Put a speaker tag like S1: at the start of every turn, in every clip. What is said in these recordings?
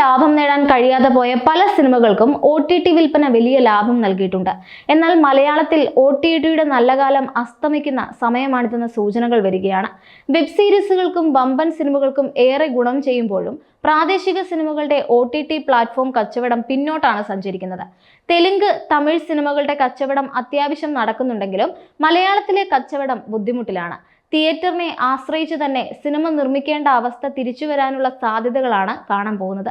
S1: ലാഭം നേടാൻ കഴിയാതെ പോയ പല സിനിമകൾക്കും ഒ ടി ടി വിൽപ്പന വലിയ ലാഭം നൽകിയിട്ടുണ്ട്. എന്നാൽ മലയാളത്തിൽ ഒ ടി ടിയുടെ നല്ല കാലം അസ്തമിക്കുന്ന സമയമാണിതെന്ന സൂചനകൾ വരികയാണ്. വെബ് സീരീസുകൾക്കും വമ്പൻ സിനിമകൾക്കും ഏറെ ഗുണം ചെയ്യുമ്പോഴും പ്രാദേശിക സിനിമകളുടെ ഒ ടി ടി പ്ലാറ്റ്ഫോം കച്ചവടം പിന്നോട്ടാണ് സഞ്ചരിക്കുന്നത്. തെലുങ്ക് തമിഴ് സിനിമകളുടെ കച്ചവടം അത്യാവശ്യം നടക്കുന്നുണ്ടെങ്കിലും മലയാളത്തിലെ കച്ചവടം ബുദ്ധിമുട്ടിലാണ്. തിയേറ്ററിനെ ആശ്രയിച്ച് തന്നെ സിനിമ നിർമ്മിക്കേണ്ട അവസ്ഥ തിരിച്ചു വരാനുള്ള സാധ്യതകളാണ് കാണാൻ പോകുന്നത്.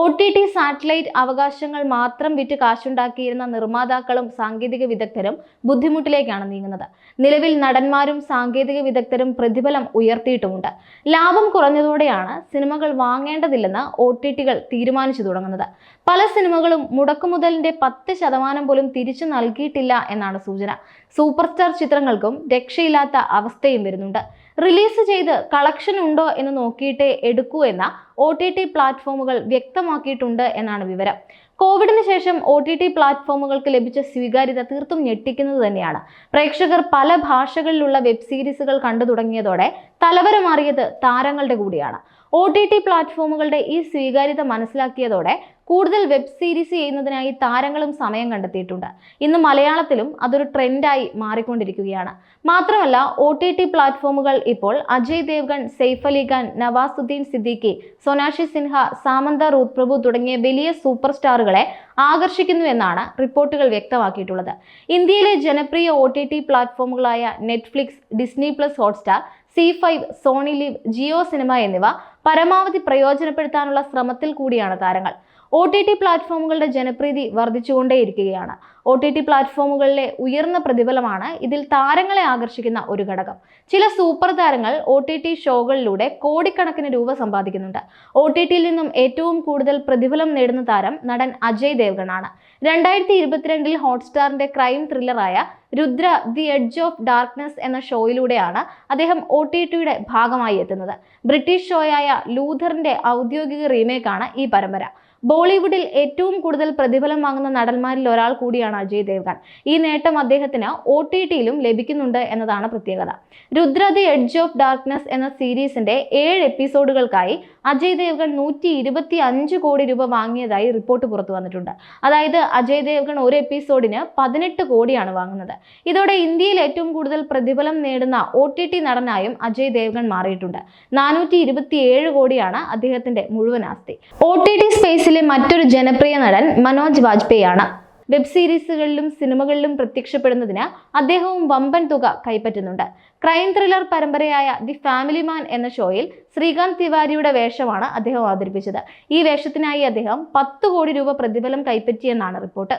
S1: ഒ ടി ടി സാറ്റലൈറ്റ് അവകാശങ്ങൾ മാത്രം വിറ്റ് കാശുണ്ടാക്കിയിരുന്ന നിർമ്മാതാക്കളും സാങ്കേതിക വിദഗ്ധരും ബുദ്ധിമുട്ടിലേക്കാണ് നീങ്ങുന്നത്. നിലവിൽ നടന്മാരും സാങ്കേതിക വിദഗ്ധരും പ്രതിഫലം ഉയർത്തിയിട്ടുമുണ്ട്. ലാഭം കുറഞ്ഞതോടെയാണ് സിനിമകൾ വാങ്ങേണ്ടതില്ലെന്ന് ഒ ടി ടികൾ തീരുമാനിച്ചു തുടങ്ങുന്നത്. പല സിനിമകളും മുടക്കുമുതലിന്റെ പത്ത് ശതമാനം പോലും തിരിച്ചു നൽകിയിട്ടില്ല എന്നാണ് സൂചന. സൂപ്പർ സ്റ്റാർ ചിത്രങ്ങൾക്കും രക്ഷയില്ലാത്ത അവസ്ഥയും വരുന്നുണ്ട് റിലീസ് ചെയ്ത് കളക്ഷൻ ഉണ്ടോ എന്ന് നോക്കിയിട്ടേ എടുക്കൂ എന്ന ഒ ടി ടി പ്ലാറ്റ്ഫോമുകൾ വ്യക്തമാക്കിയിട്ടുണ്ട് എന്നാണ് വിവരം. കോവിഡിന് ശേഷം ഒ ടി ടി പ്ലാറ്റ്ഫോമുകൾക്ക് ലഭിച്ച സ്വീകാര്യത തീർത്തും ഞെട്ടിക്കുന്നത് തന്നെയാണ്. പ്രേക്ഷകർ പല ഭാഷകളിലുള്ള വെബ് സീരീസുകൾ കണ്ടു തുടങ്ങിയതോടെ തലവര മാറിയത് താരങ്ങളുടെ കൂടിയാണ്. ഒ ടി ടി പ്ലാറ്റ്ഫോമുകളുടെ ഈ സ്വീകാര്യത മനസ്സിലാക്കിയതോടെ കൂടുതൽ വെബ് സീരീസ് ചെയ്യുന്നതിനായി താരങ്ങളും സമയം കണ്ടെത്തിയിട്ടുണ്ട്. ഇന്ന് മലയാളത്തിലും അതൊരു ട്രെൻഡായി മാറിക്കൊണ്ടിരിക്കുകയാണ്. മാത്രമല്ല ഒ ടി ടി പ്ലാറ്റ്ഫോമുകൾ ഇപ്പോൾ അജയ് ദേവ്ഗൺ സെയ്ഫ് അലി ഖാൻ നവാസുദ്ദീൻ സിദ്ദിഖി സൊനാഷി സിൻഹ സാമന്ത റൂത്ത് പ്രഭു തുടങ്ങിയ വലിയ സൂപ്പർ സ്റ്റാറുകളെ ആകർഷിക്കുന്നു എന്നാണ് റിപ്പോർട്ടുകൾ വ്യക്തമാക്കിയിട്ടുള്ളത്. ഇന്ത്യയിലെ ജനപ്രിയ O T T പ്ലാറ്റ്ഫോമുകളായ Netflix Disney plus Hotstar Zee five Sony LIV Jio Cinema എന്നിവ പരമാവധി പ്രയോജനപ്പെടുത്താനുള്ള ശ്രമത്തിൽ കൂടിയാണ് താരങ്ങൾ. ഒ ടി ടി പ്ലാറ്റ്ഫോമുകളുടെ ജനപ്രീതി വർദ്ധിച്ചുകൊണ്ടേയിരിക്കുകയാണ്. ഒ ടി ടി പ്ലാറ്റ്ഫോമുകളിലെ ഉയർന്ന പ്രതിഫലമാണ് ഇതിൽ താരങ്ങളെ ആകർഷിക്കുന്ന ഒരു ഘടകം. ചില സൂപ്പർ താരങ്ങൾ ഒ ടി ടി ഷോകളിലൂടെ കോടിക്കണക്കിന് രൂപ സമ്പാദിക്കുന്നുണ്ട്. ഒ ടി ടിയിൽ നിന്നും ഏറ്റവും കൂടുതൽ പ്രതിഫലം നേടുന്ന താരം നടൻ അജയ് ദേവ്ഗൺ ആണ് രണ്ടായിരത്തി ഇരുപത്തിരണ്ടിൽ ഹോട്ട്സ്റ്റാറിന്റെ crime ത്രില്ലറായ Rudra the edge of darkness എന്ന ഷോയിലൂടെയാണ് അദ്ദേഹം ഒ ടി ടിയുടെ ഭാഗമായി എത്തുന്നത്. ബ്രിട്ടീഷ് ഷോയായ ലൂഥറിന്റെ ഔദ്യോഗിക റീമേക്കാണ് ഈ പരമ്പര. ബോളിവുഡിൽ ഏറ്റവും കൂടുതൽ പ്രതിഫലം വാങ്ങുന്ന നടന്മാരിൽ ഒരാൾ കൂടിയാണ് അജയ് ദേവ്ഗൺ. ഈ നേട്ടം അദ്ദേഹത്തിന് ഒ ടി ടിയിലും ലഭിക്കുന്നുണ്ട് എന്നതാണ് പ്രത്യേകത. Rudra the edge of darkness എന്ന സീരീസിന്റെ ഏഴ് എപ്പിസോഡുകൾക്കായി അജയ് ദേവ്ഗൺ നൂറ്റി ഇരുപത്തി അഞ്ച് കോടി രൂപ വാങ്ങിയതായി റിപ്പോർട്ട് പുറത്തു വന്നിട്ടുണ്ട്. അതായത് അജയ് ദേവ്ഗൺ ഒരു എപ്പിസോഡിന് പതിനെട്ട് കോടിയാണ് വാങ്ങുന്നത്. ഇതോടെ ഇന്ത്യയിൽ ഏറ്റവും കൂടുതൽ പ്രതിഫലം നേടുന്ന ഒ ടി ടി നടനായും അജയ് ദേവ്ഗൺ മാറിയിട്ടുണ്ട്. നാനൂറ്റി ഇരുപത്തിയേഴ് കോടിയാണ് അദ്ദേഹത്തിന്റെ മുഴുവൻ ആസ്തി. ഒ ടി ടി സ്പേസിലെ മറ്റൊരു ജനപ്രിയ നടൻ മനോജ് വാജ്പേയി ആണ് വെബ് സീരീസുകളിലും സിനിമകളിലും പ്രത്യക്ഷപ്പെടുന്നതിന് അദ്ദേഹവും വമ്പൻ തുക കൈപ്പറ്റുന്നുണ്ട്. ക്രൈം ത്രില്ലർ പരമ്പരയായ ദി ഫാമിലി മാൻ എന്ന ഷോയിൽ ശ്രീകാന്ത് തിവാരിയുടെ വേഷമാണ് അദ്ദേഹം അവതരിപ്പിച്ചത്. ഈ വേഷത്തിനായി അദ്ദേഹം പത്ത് കോടി രൂപ പ്രതിഫലം കൈപ്പറ്റിയെന്നാണ് റിപ്പോർട്ട്.